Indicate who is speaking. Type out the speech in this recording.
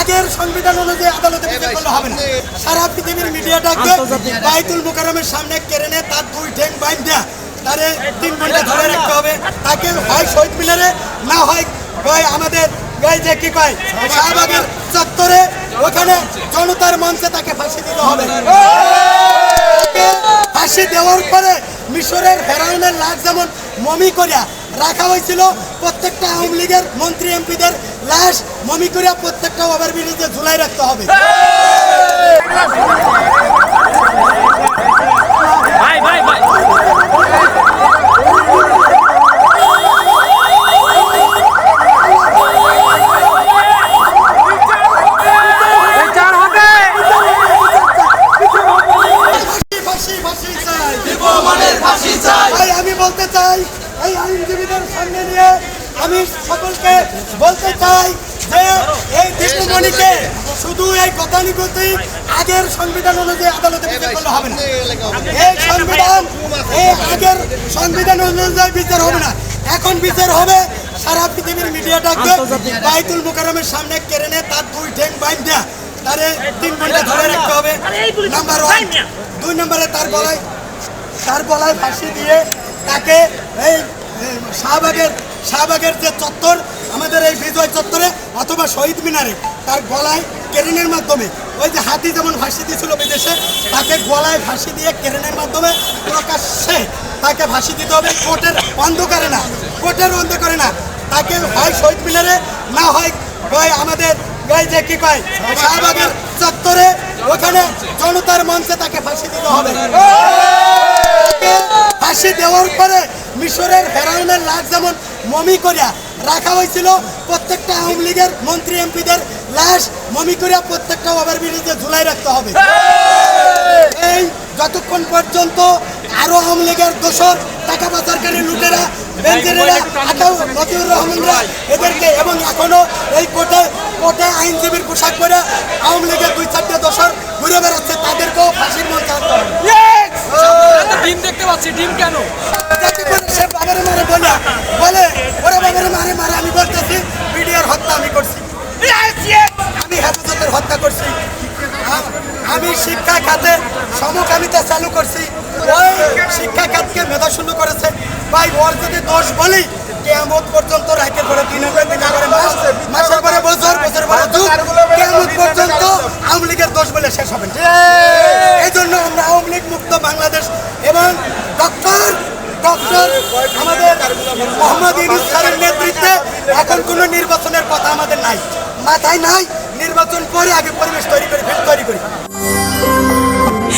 Speaker 1: আগের সংবিধান অনুযায়ী আদালতে বিচার করলে হবে না। সারা পৃথিবীর মিডিয়া ডাকবে বাইতুল সামনে কেড়ে তার দুই ঠ্যাং বাইন দেয়া তারে তিন ঘণ্টা ধরে রাখতে হবে। তাকে হয় শহীদ মিনারে না হয় হয় আমাদের যে কি কয় শাহবাগের চত্বরে। ওখানে জনতার মঞ্চে তাকে ফাঁসি দিতে হবে। তাকে ফাঁসি দেওয়ার পরে মিশরের ফেরাউনের লাশ যেমন মমি করিয়া রাখা হয়েছিল প্রত্যেকটা আওয়ামী লীগের মন্ত্রী এমপিদের লাশ মমি করিয়া প্রত্যেকটা ওভার ব্রিজে ঝুলাই রাখতে হবে। আমি বলতে চাই এই আইনজীবীদের সামনে নিয়ে আমি সকলকে বলতে চাই যে এই দীপুমণিকে শুধু এই গতানুগতিক আগের সংবিধান অনুযায়ী আদালতে বিচার করলে হবে না। এই সংবিধান এই আগের সংবিধান অনুযায়ী বিচার হবে না। এখন বিচার হবে সারা পৃথিবীর মিডিয়া ডাকবে বাইতুল মুকাররমের সামনে কেড়ে তার দুই ঠেং বাইন দেয়া। তারে তিন ঘণ্টা ধরে রাখতে হবে। নাম্বার ওয়ান দুই নম্বরে তার গলায় তার গলায় ফাঁসি দিয়ে তাকে এই এই শাহবাগের শাহবাগের যে চত্বর, আমাদের এই বিজয় চত্বরে অথবা শহীদ মিনারে, তার গলায় কেরেনের মাধ্যমে, ওই যে হাতি যেমন ফাঁসি দিয়েছিল বিদেশে, তাকে গলায় ফাঁসি দিয়ে কেরেনের মাধ্যমে প্রকাশ্যে তাকে ফাঁসি দিতে হবে। কোর্টের অন্ধকারে না, কোর্টের অন্ধকারে না, তাকে হয় শহীদ মিনারে, না হয় আমাদের এই যে কি কয়, শাহবাগের চত্বরে, ওখানে জনতার মঞ্চে তাকে ফাঁসি দিতে হবে। ফাঁসি দেওয়ার পরে মিশরের ফেরাউনের লাশ যেমন মমি করিয়া রাখা হয়েছিল। প্রত্যেকটা আওয়ামী লীগের মন্ত্রী এমপিদের লাশ মমি করিয়া প্রত্যেকটা ওভার ব্রিজে ঝুলাই রাখতে হবে। এই যতক্ষণ পর্যন্ত আরও আওয়ামী লীগের দোষর টাকা পাচারকারী লুটেরা বেঞ্জেরেরা মতিউর রহমানরা এদেরকে এবং এখনও এই কোর্টে কোর্টে আইনজীবীর পোশাক পরে আওয়ামী লীগের দুই চারটে দোষর ঘুরে বেড়াচ্ছে তাদেরকেও ফাঁসির মঞ্চ আনতে হবে।
Speaker 2: ডিম দেখতে পাচ্ছি ডিম কেন?
Speaker 1: সে বাবারে মারে বলে শিক্ষা খাতে সমকামিতা চালু করছি। ওই শিক্ষা খাতকে মেধাশূন্য করেছে। ভাই ওর যদি দোষ বলি কেমন পর্যন্ত রাইতের পরে দিন। মাস মাসের পরে বছর বছর পরে যুগ। কেমন পর্যন্ত আওয়ামী লীগের দোষ বলে শেষ হবে এই জন্য আমরা আওয়ামী লীগ মুক্ত বাংলাদেশ এবং ডক্টর ডক্টর আমাদের মোহাম্মদ ইউনুস স্যারের নেতৃত্বে এখন কোনো নির্বাচনের কথা আমাদের নাই। মাথায় নাই নির্বাচন করে আগে পরিবেশ তৈরি করে ফের তৈরি করি